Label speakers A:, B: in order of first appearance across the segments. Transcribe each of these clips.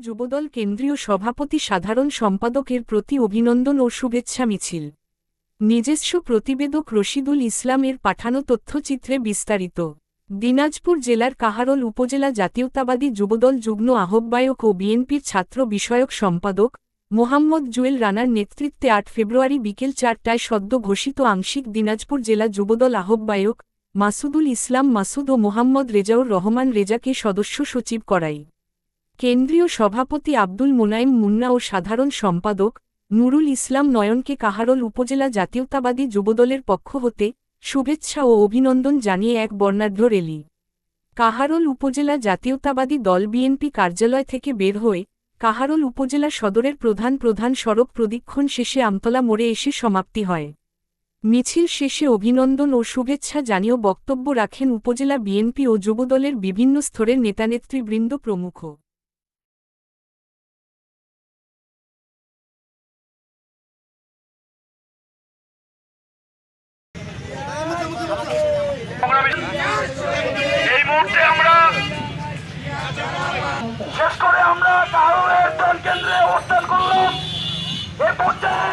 A: যুবদল কেন্দ্রীয় সভাপতি সাধারণ সম্পাদকের প্রতি অভিনন্দন ও শুভেচ্ছা মিছিল। নিজস্ব প্রতিবেদক রশিদুল ইসলামের পাঠানো তথ্যচিত্রে বিস্তারিত। দিনাজপুর জেলার কাহারল উপজেলা জাতীয়তাবাদী যুবদল যুগ্ম আহ্বায়ক ও বিএনপির ছাত্র বিষয়ক সম্পাদক মোহাম্মদ জুয়েল রানার নেতৃত্বে আট ফেব্রুয়ারি বিকেল চারটায় সদ্য ঘোষিত আংশিক দিনাজপুর জেলা যুবদল আহ্বায়ক মাসুদুল ইসলাম মাসুদ ও মোহাম্মদ রেজাউর রহমান রেজাকে সদস্য সচিব করাই কেন্দ্রীয় সভাপতি আব্দুল মোনায়েম মুন্না ও সাধারণ সম্পাদক নুরুল ইসলাম নয়নকে কাহারল উপজেলা জাতীয়তাবাদী যুবদলের পক্ষ হতে শুভেচ্ছা ও অভিনন্দন জানিয়ে এক বর্ণাঢ্য রেলি। কাহারল উপজেলা জাতীয়তাবাদী দল বিএনপি কার্যালয় থেকে বের হয়ে কাহারল উপজেলা সদরের প্রধান প্রধান সড়ক প্রদীক্ষণ শেষে আমতলা মোড়ে এসে সমাপ্তি হয়। মিছিল শেষে অভিনন্দন ও শুভেচ্ছা জানিয়েও বক্তব্য রাখেন উপজেলা বিএনপি ও যুবদলের বিভিন্ন স্তরের নেতানেত্রীবৃন্দ প্রমুখ।
B: এই মুহূর্তে আমরা শেষ করে আমরা কারণের দল কেন্দ্রে অবস্থান করলাম। এ পর্যায়ে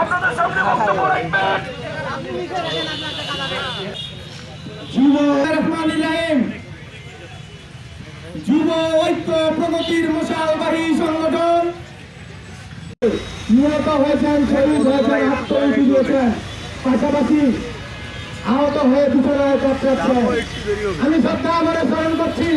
B: আপনাদের সামনে বক্তব্য রাখবেন।
C: সংগঠন। নিহত হয়েছেন শহীদ হয়েছেন। পাশাপাশি আহত হয়ে কাটাচ্ছেন আমি শ্রদ্ধা আমার স্মরণ করছি।